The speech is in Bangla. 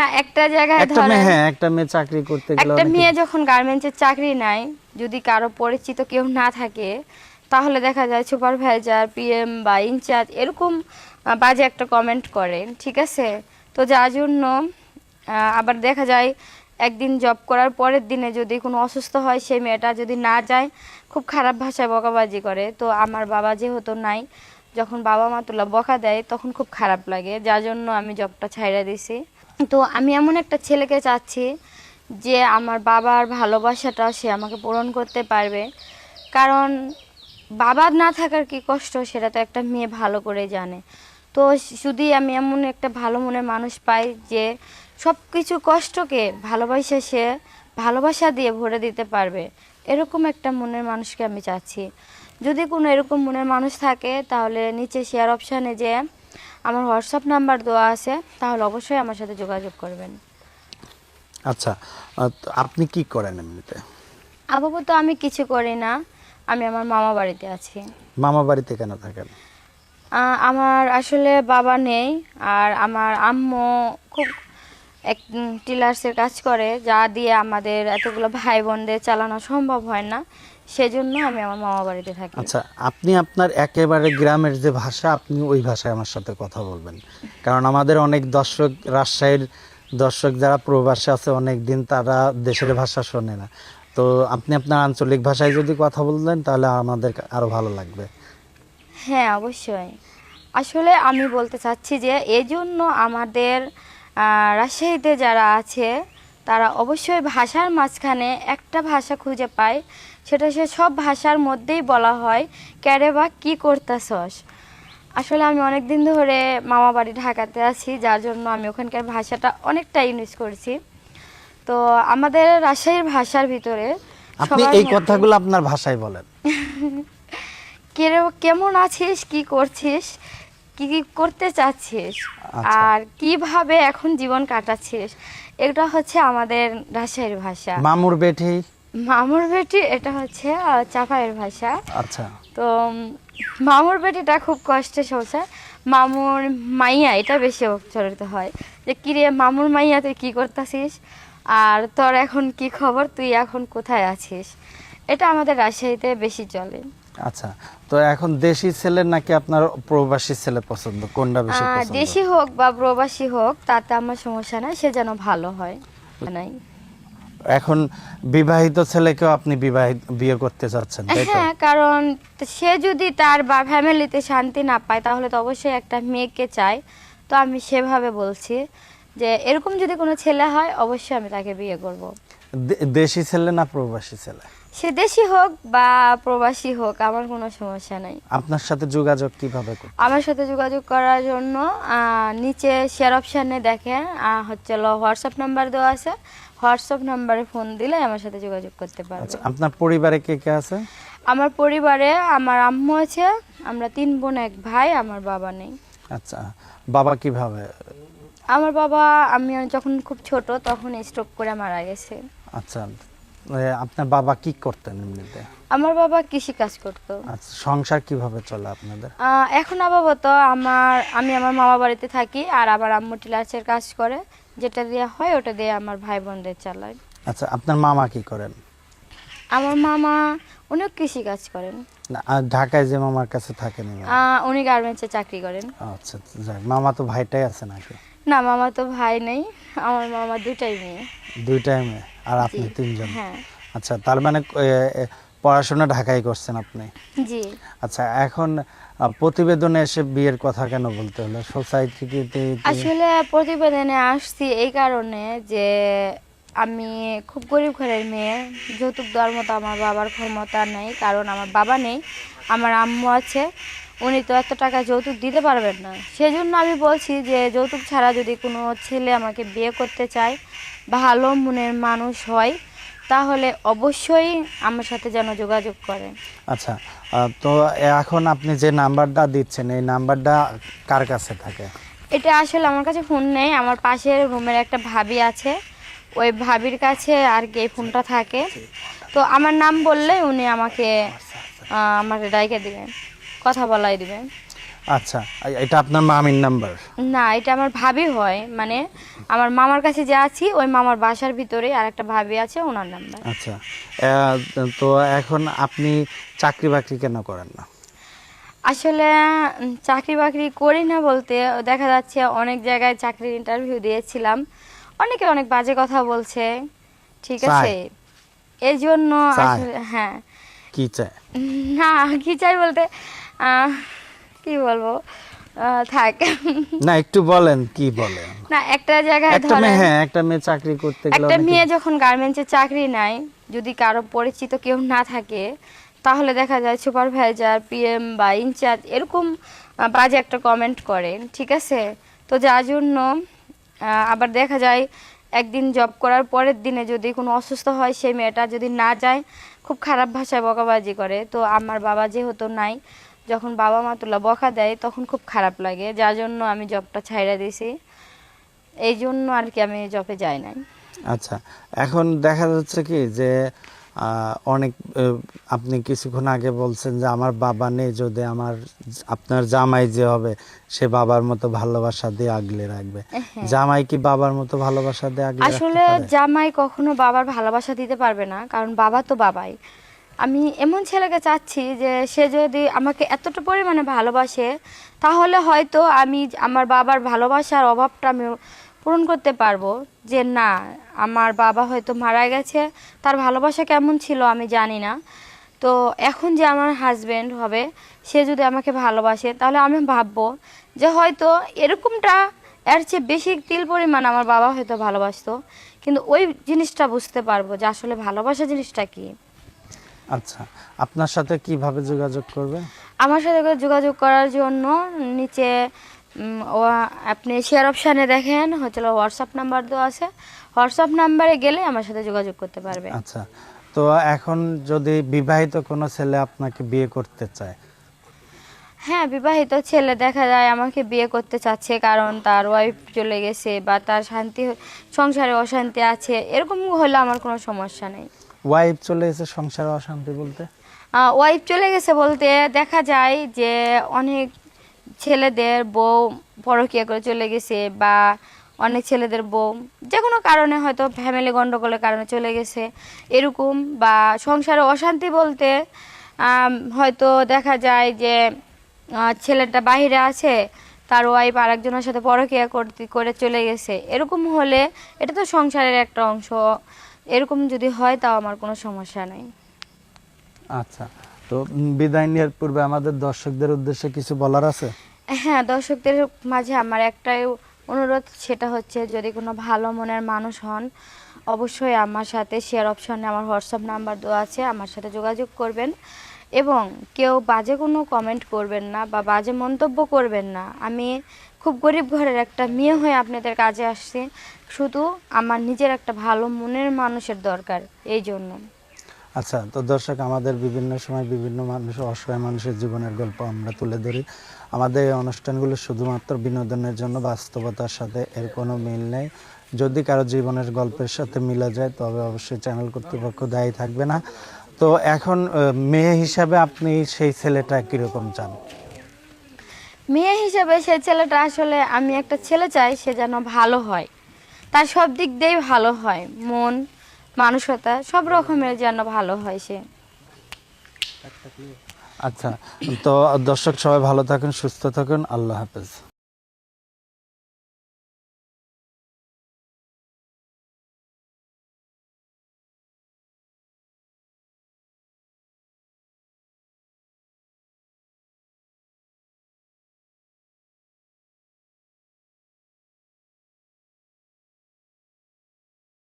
না একটা জায়গায় একটা মেয়ে হ্যাঁ একটা মেয়ে চাকরি করতে গেলে একটা মেয়ে যখন গার্মেন্টসের চাকরি নাই যদি কারও পরিচিত কেউ না থাকে তাহলে দেখা যায় সুপারভাইজার পিএম বা ইনচার্জ এরকম বাজে একটা কমেন্ট করে ঠিক আছে? তো যার জন্য আবার দেখা যায় একদিন জব করার পরের দিনে যদি কোনো অসুস্থ হয় সেই মেয়েটা যদি না যায় খুব খারাপ ভাষায় বকাবাজি করে। তো আমার বাবা যেহেতু নাই যখন বাবা মা তুলা বকা দেয় তখন খুব খারাপ লাগে। যার জন্য আমি জবটা ছাইড়া দিছি। তো আমি এমন একটা ছেলেকে চাচ্ছি যে আমার বাবার ভালোবাসাটা সে আমাকে পূরণ করতে পারবে। কারণ বাবা না থাকার কি কষ্ট সেটা তো একটা মেয়ে ভালো করে জানে। তো যদি আমি এমন একটা ভালো মনের মানুষ পাই যে সব কিছু কষ্টকে ভালোবাসা সে ভালোবাসা দিয়ে ভরে দিতে পারবে। এরকম একটা মনের মানুষকে আমি চাচ্ছি। যদি কোনো এরকম মনের মানুষ থাকে তাহলে নিচে শেয়ার অপশানে যে আমার হোয়াটসঅ্যাপ নাম্বার দেওয়া আছে তাহলে অবশ্যই আমার সাথে যোগাযোগ করবেন। আচ্ছা আপনি কি করেন এমনিতে? আপাতত আমি কিছু করি না আমি আমার মামা বাড়িতে আছি। মামা বাড়িতে কেন থাকেন? আমার আসলে বাবা নেই আর আমার আম্মু খুব এক টিলার্সের কাজ করে যা দিয়ে আমাদের এতগুলো ভাই বোনদের চালানো সম্ভব হয় না। সেজন্য আমি আমার মামা বাড়িতে থাকি। আচ্ছা আপনি আপনার একেবারে গ্রামের যে ভাষা আপনি ওই ভাষায় আমার সাথে কথা বলবেন। কারণ আমাদের অনেক দর্শক রাজশাহীর দর্শক যারা প্রবাসে আছে অনেক দিন তারা দেশের ভাষা শোনে না। তো আপনি আপনার আঞ্চলিক ভাষায় যদি কথা বলতেন তাহলে আমাদের আরও ভালো লাগবে। হ্যাঁ অবশ্যই। আসলে আমি বলতে চাচ্ছি যে এই জন্য আমাদের রাজশাহীতে যারা আছে তারা অবশ্যই ভাষার মাঝখানে একটা ভাষা খুঁজে পায়। সেটা সে সব ভাষার মধ্যেই বলা হয় ক্যারে বা কী করতেছস? আসলে আমি অনেক দিন ধরে মামা বাড়ি ঢাকাতে আছি যার জন্য আমি ওখানকার ভাষাটা অনেকটা ইউজ করছি। তো আমাদের রাজশাহীর ভাষার ভিতরে আপনি এই কথাগুলো আপনার ভাষায় বলেন। কেমন আছিস? কি করছিস? কি কি করতে চাচ্ছিস? আচ্ছা। আর কীভাবে এখন জীবন কাটাচ্ছিস? এটা হচ্ছে আমাদের রাজশাহীর ভাষা। মামুর বেঠি মামুর বেটি এটা হচ্ছে আহ, চাপাইয়ের ভাষা। আচ্ছা। তো মামুর বেটিটা খুব কষ্টে সংসার মামুর মাইয়া এটা বেশি উচ্চারিত হয়। যে কিরে মামুর মাইয়া তুই কি করতেছিস? আর তোর এখন কি খবর? তুই এখন কোথায় আছিস? এটা আমাদের রাজশাহীতে বেশি চলে। আচ্ছা তো এখন দেশি ছেলে নাকি আপনার প্রবাসী ছেলে পছন্দ? কোনটা বেশি পছন্দ? দেশি হোক বা প্রবাসী হোক তাতে আমার সমস্যা নাই সে যেন ভালো হয়। নাই। এখন বিবাহিত ছেলেকেও আপনি বিবাহিত বিয়ে করতে চাচ্ছেন হ্যাঁ কারণ সে যদি তার বা ফ্যামিলিতে শান্তি না পায় তাহলে তো অবশ্যই একটা মেয়েকে চায়। তো আমি সেভাবে বলছি যে এরকম যদি কোনো ছেলে হয় অবশ্যই আমি তাকে বিয়ে করব। দেশি ছেলে না প্রবাসী ছেলে? সে দেশি হোক বা প্রবাসী হোক আমার কোনো সমস্যা নাই। আপনার সাথে যোগাযোগ কীভাবে করতে? আমার সাথে যোগাযোগ করার জন্য নিচে শেয়ার অপশানে দেখেন হচ্ছে হোয়াটসঅ্যাপ নাম্বার দেওয়া আছে। হোয়াটসঅ্যাপ নাম্বারে ফোন দিলে আমার সাথে যোগাযোগ করতে পারবে। আচ্ছা আপনার পরিবারে কে কে আছে? আমার পরিবারে আমার আম্মু আছে আমরা তিন বোন এক ভাই আমার বাবা নেই। আচ্ছা বাবা কীভাবে? আমার বাবা আমি যখন খুব ছোট তখন স্ট্রোক করে মারা গেছে। আচ্ছা আপনার বাবা কি করতেন এমনিতে? আমার বাবা কৃষি কাজ করতো। আচ্ছা সংসার কীভাবে চলে আপনাদের? এখন আপাতত আমার আমি আমার মামা বাড়িতে থাকি আর আমার আম্মু টিলার্সের কাজ করে। যেটা দিয়ে হয় ওটা দিয়ে আমার ভাই বোনদের চালায়। আচ্ছা আপনার মামা কি করেন? আমার মামা উনিও কৃষি কাজ করেন। না, আর ঢাকায় যে মামার কাছে থাকেন উনি? উনি গার্মেন্টসে চাকরি করেন। আচ্ছা যাক মামা তো ভাইটাই আছে নাকি? না মামা তো ভাই নেই আমার মামা দুটাই মেয়ে। দুইটাই মেয়ে আর আপনি তিনজন। হ্যাঁ। আচ্ছা তার মানে পড়াশোনা ঢাকায় করছেন আপনি? জি। আচ্ছা এখন প্রতিবেদনে এসে বিয়ের কথা কেন বলতে হলো? সোসাইটিতে আসলে প্রতিবেদনে আসছি এই কারণে যে আমি খুব গরিব ঘরের মেয়ে। যৌতুক দেওয়ার মতো আমার বাবার ক্ষমতা নেই কারণ আমার বাবা নেই আমার আম্মু আছে। উনি তো এত টাকা যৌতুক দিতে পারবেন না। সেজন্য আমি বলছি যে যৌতুক ছাড়া যদি কোনো ছেলে আমাকে বিয়ে করতে চায় ভালো মনের মানুষ হয় তাহলে অবশ্যই আমার সাথে যেন যোগাযোগ করে। আচ্ছা তো এখন আপনি যে নাম্বারটা দিচ্ছেন এই নাম্বারটা কার কাছে থাকে? এটা আসলে আমার কাছে ফোন নেই আমার পাশের রুমের একটা ভাবি আছে। ওই ভাবির কাছে আর কি এই ফোনটা থাকে। তো আমার নাম বললে উনি আমাকে আমার ডাইকে দিবেন কথা বলাই দিবেন। আচ্ছা এটা আপনার মামির নাম্বার? না এটা আমার ভাবি হয় মানে আমার মামার কাছে যে আছি ওই মামার বাসার ভিতরে আর একটা ভাবি আছে ওনার নাম্বার। আচ্ছা তো এখন আপনি চাকরি বাকরি কেন করেন না? আসলে চাকরি বাকরি করি না বলতে দেখা যাচ্ছে অনেক জায়গায় চাকরির ইন্টারভিউ দিয়েছিলাম অনেকে অনেক বাজে কথা বলছে ঠিক আছে? এই জন্য আসলে হ্যাঁ। কি চায়? না কি চাই বলতে আহ, কি বলব? থাক। না একটু বলেন কি বলেন? না একটা জায়গায় একটা মেয়ে ধরেন হ্যাঁ একটা মেয়ে চাকরি করতে গেলে একটা মেয়ে যখন গার্মেন্টসে চাকরি নেয় যদি কারও পরিচিত কেউ না থাকে তাহলে দেখা যায় সুপারভাইজার পিএম বা ইনচার্জ এরকম বাজে একটা কমেন্ট করেন ঠিক আছে? তো যার জন্য আবার দেখা যায় একদিন জব করার পরের দিনে যদি কোনো অসুস্থ হয় সেই মেয়েটা যদি না যায় খুব খারাপ ভাষায় বকাবাজি করে। তো আমার বাবা যেহেতু নাই যখন বাবা মা তুলা বকা দেয় তখন খুব খারাপ লাগে। যার জন্য আমি জবটা ছাইড়া দিয়েছি। এই জন্য আর কি আমি জবে যাই নাই। আচ্ছা এখন দেখা যাচ্ছে কি যে অনেক আপনি কিছুক্ষণ আগে বলছেন যে আমার বাবা নেই যদি আমার আপনার জামাই যে হবে সে বাবার মতো ভালোবাসা দিয়ে আগলে রাখবে। হ্যাঁ। জামাই কি বাবার মতো ভালোবাসা দিয়ে আগলে আসলে জামাই কখনো বাবার ভালোবাসা দিতে পারবে না কারণ বাবা তো বাবাই। আমি এমন ছেলেকে চাচ্ছি যে সে যদি আমাকে এতটা পরিমাণে ভালোবাসে, তাহলে হয়তো আমি আমার বাবার ভালোবাসার অভাবটা আমি পূরণ করতে পারব। যে না, আমার বাবা হয়তো মারা গেছে, তার ভালোবাসা কেমন ছিল আমি জানি না। তো এখন যে আমার হাজব্যান্ড হবে, সে যদি আমাকে ভালোবাসে, তাহলে আমি ভাববো যে হয়তো এরকমটা, এর চেয়ে বেশি তিল পরিমাণ আমার বাবা হয়তো ভালোবাসতো। কিন্তু ওই জিনিসটা বুঝতে পারব যে আসলে ভালোবাসা জিনিসটা কি। আচ্ছা আপনার সাথে কীভাবে যোগাযোগ করবে? আমার সাথে যোগাযোগ করার জন্য নিচে আপনি শেয়ার অপশানে দেখেন হচ্ছে হোয়াটসঅ্যাপ নাম্বার দেওয়া আছে। হোয়াটসঅ্যাপ নাম্বারে গেলে আমার সাথে যোগাযোগ করতে পারবে। আচ্ছা তো এখন যদি বিবাহিত কোনো ছেলে আপনাকে বিয়ে করতে চায়? হ্যাঁ বিবাহিত ছেলে দেখা যায় আমাকে বিয়ে করতে চাচ্ছে কারণ তার ওয়াইফ চলে গেছে বা তার শান্তি সংসারে অশান্তি আছে এরকম হলে আমার কোনো সমস্যা নেই। ওয়াইফ চলে এসে সংসারে অশান্তি বলতে? ওয়াইফ চলে গেছে বলতে দেখা যায় যে অনেক ছেলেদের বউ পরকিয়া করে চলে গেছে বা অনেক ছেলেদের বউ যে কোনো কারণে হয়তো ফ্যামিলি গন্ডগোলের কারণে চলে গেছে। এরকম বা সংসারে অশান্তি বলতে হয়তো দেখা যায় যে ছেলেটা বাইরে আছে, তার ওয়াইফ আরেকজনের সাথে পরকিয়া করতে, করে চলে গেছে। এরকম হলে এটা তো সংসারের একটা অংশ। এরকম যদি হয় তাও আমার কোনো সমস্যা নাই। আচ্ছা তো বিদায় নেওয়ার পূর্বে আমাদের দর্শকদের উদ্দেশ্যে কিছু বলার আছে? হ্যাঁ দর্শকদের মাঝে আমার একটাই অনুরোধ সেটা হচ্ছে যদি কোনো ভালো মনের মানুষ হন অবশ্যই আমার সাথে শেয়ার অপশনে আমার হোয়াটসঅ্যাপ নাম্বার দেওয়া আছে আমার সাথে যোগাযোগ করবেন। এবং কেউ বাজে কোনো কমেন্ট করবেন না বা বাজে মন্তব্য করবেন না। আমি খুব গরিব ঘরের একটা মেয়ে হয়ে আপনাদের কাজে আসছি। শুধু আমার নিজের একটা ভালো মনের মানুষের দরকার, এই জন্য। আচ্ছা তো দর্শক, আমাদের বিভিন্ন সময় বিভিন্ন মানুষ, অসহায় মানুষের জীবনের গল্প আমরা তুলে ধরি। আমাদের এই অনুষ্ঠানগুলো শুধুমাত্র বিনোদনের জন্য, বাস্তবতার সাথে এর কোনো মিল নেই। যদি কারও জীবনের গল্পের সাথে মিলে যায়, তবে অবশ্যই চ্যানেল কর্তৃপক্ষ দায়ী থাকবে না। তো এখন মেয়ে হিসাবে আপনি সেই ছেলেটা কীরকম চান? মেয়ে হিসাবে সে ছেলেটা আসলে আমি একটা ছেলে চাই সে যেন ভালো হয়। তার সব দিক দিয়েই ভালো হয়। মন মানসতা সব রকমের যেন ভালো হয় সে। আচ্ছা তো দর্শক সবাই ভালো থাকুন সুস্থ থাকুন আল্লাহ হাফেজ।